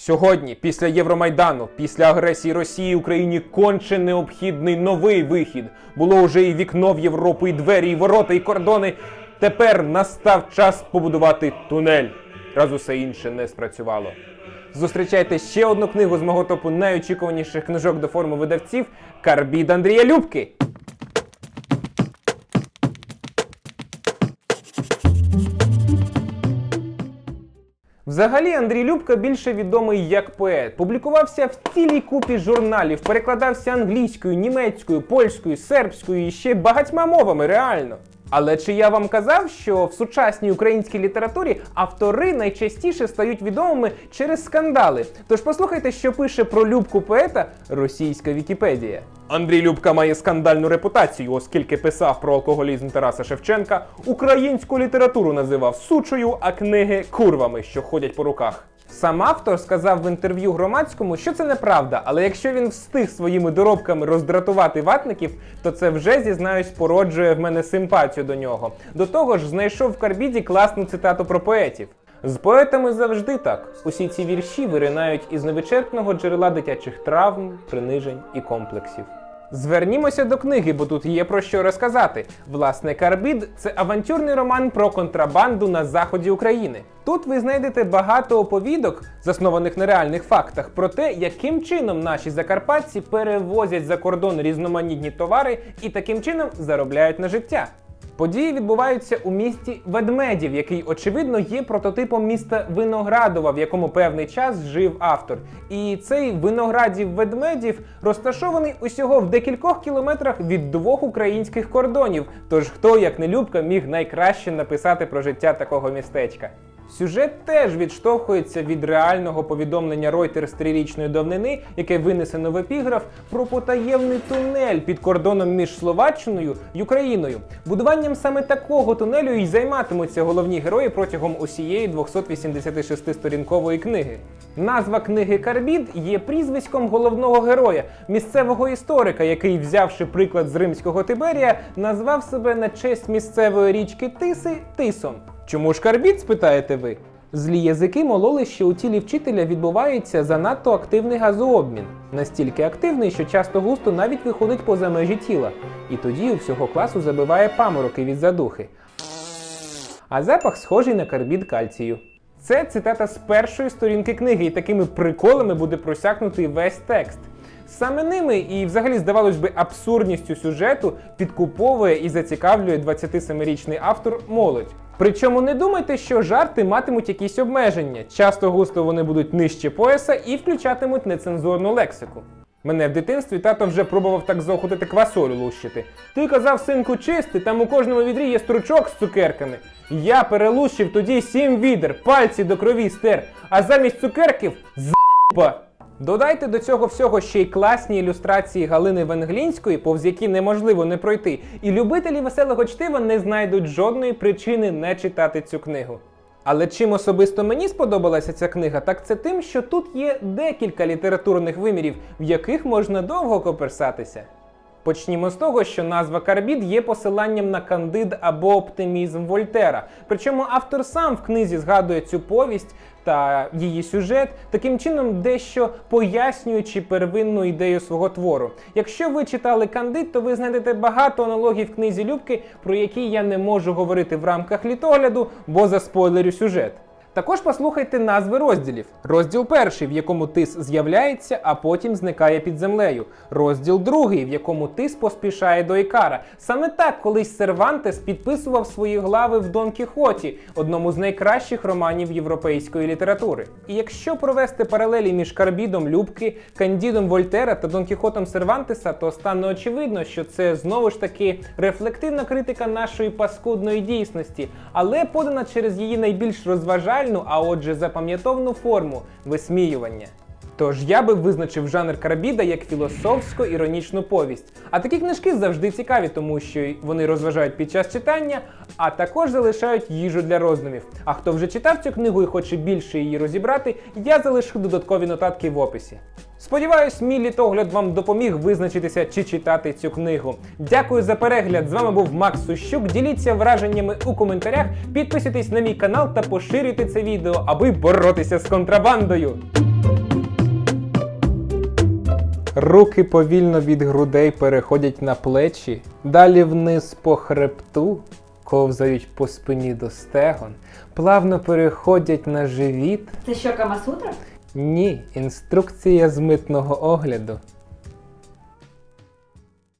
Сьогодні, після Євромайдану, після агресії Росії Україні конче необхідний новий вихід. Було вже і вікно в Європу, і двері, і ворота, і кордони. Тепер настав час побудувати тунель. Раз усе інше не спрацювало. Зустрічайте ще одну книгу з мого топу найочікуваніших книжок до форми видавців Карбід Андрія Любки. Взагалі Андрій Любка більше відомий як поет. Публікувався в цілій купі журналів, перекладався англійською, німецькою, польською, сербською і ще багатьма мовами реально. Але чи я вам казав, що в сучасній українській літературі автори найчастіше стають відомими через скандали? Тож послухайте, що пише про Любку поета російська Вікіпедія. Андрій Любка має скандальну репутацію, оскільки писав про алкоголізм Тараса Шевченка, українську літературу називав сучою, а книги курвами, що ходять по руках. Сам автор сказав в інтерв'ю громадському, що це неправда, але якщо він встиг своїми доробками роздратувати ватників, то це вже зізнаюсь породжує в мене симпатію до нього. До того ж, знайшов в Карбіді класну цитату про поетів. З поетами завжди так. Усі ці вірші виринають із невичерпного джерела дитячих травм, принижень і комплексів. Звернімося до книги, бо тут є про що розказати. Власне, Карбід це авантюрний роман про контрабанду на заході України. Тут ви знайдете багато оповідок, заснованих на реальних фактах, про те, яким чином наші закарпатці перевозять за кордон різноманітні товари і таким чином заробляють на життя. Події відбуваються у місті Ведмедів, який очевидно є прототипом міста Виноградова, в якому певний час жив автор. І цей виноградів ведмедів розташований усього в декількох кілометрах від двох українських кордонів. Тож хто, як не Любка, міг найкраще написати про життя такого містечка. Сюжет теж відштовхується від реального повідомлення Reuters трирічної давнини, яке винесено в епіграф про потаємний тунель під кордоном між Словаччиною і Україною. Будуванням саме такого тунелю і займатимуться головні герої протягом усієї 286-сторінкової книги. Назва книги Карбід є прізвиськом головного героя, місцевого історика, який, взявши приклад з римського Тиберія, назвав себе на честь місцевої річки Тиси Тисом. Чому ж карбід, спитаєте ви? Злі язики мололи, що у тілі вчителя відбувається занадто активний газообмін, настільки активний, що часто густо навіть виходить поза межі тіла, і тоді у всього класу забиває памороки від задухи. А запах схожий на карбід кальцію. Це цитата з першої сторінки книги, і такими приколами буде просякнутий весь текст. Саме ними і, взагалі, здавалось би, абсурдністю сюжету підкуповує і зацікавлює 27-річний автор молодь. Причому не думайте, що жарти матимуть якісь обмеження. Часто густо вони будуть нижче пояса і включатимуть нецензурну лексику. Мене в дитинстві тато вже пробував так заохотити квасолю лущити. Ти казав, синку, чисти, там у кожному відрі є стручок з цукерками. Я перелущив тоді сім відер, пальці до крові стер, а замість цукерків з**па. Додайте до цього всього ще й класні ілюстрації Галини Венглінської, повз які неможливо не пройти, і любителі веселого чтива не знайдуть жодної причини не читати цю книгу. Але чим особисто мені сподобалася ця книга, так це тим, що тут є декілька літературних вимірів, в яких можна довго коперсатися. Почнімо з того, що назва Карбід є посиланням на кандид або оптимізм Вольтера. Причому автор сам в книзі згадує цю повість та її сюжет, таким чином дещо пояснюючи первинну ідею свого твору. Якщо ви читали кандид, то ви знайдете багато аналогій в книзі Любки, про які я не можу говорити в рамках літогляду, бо заспойлерю сюжет. Також послухайте назви розділів. Розділ перший, в якому тис з'являється, а потім зникає під землею. Розділ другий, в якому тис поспішає до Ікара. Саме так колись Сервантес підписував свої глави в Дон Кіхоті, одному з найкращих романів європейської літератури. І якщо провести паралелі між Карбідом Любки, Кандідом Вольтера та Дон Кіхотом Сервантеса, то стане очевидно, що це знову ж таки рефлективна критика нашої паскудної дійсності, але подана через її найбільш розважальну, а отже, запам'ятовну форму висміювання. Тож я би визначив жанр Карабіда як філософсько-іронічну повість. А такі книжки завжди цікаві, тому що вони розважають під час читання, а також залишають їжу для роздумів. А хто вже читав цю книгу і хоче більше її розібрати, я залишу додаткові нотатки в описі. Сподіваюсь, мій літогляд вам допоміг визначитися чи читати цю книгу. Дякую за перегляд. З вами був Макс Сущук. Діліться враженнями у коментарях, підписуйтесь на мій канал та поширюйте це відео, аби боротися з контрабандою. Руки повільно від грудей переходять на плечі, далі вниз по хребту, ковзають по спині до стегон, плавно переходять на живіт. Це що Камасутра? Ні, інструкція з митного огляду.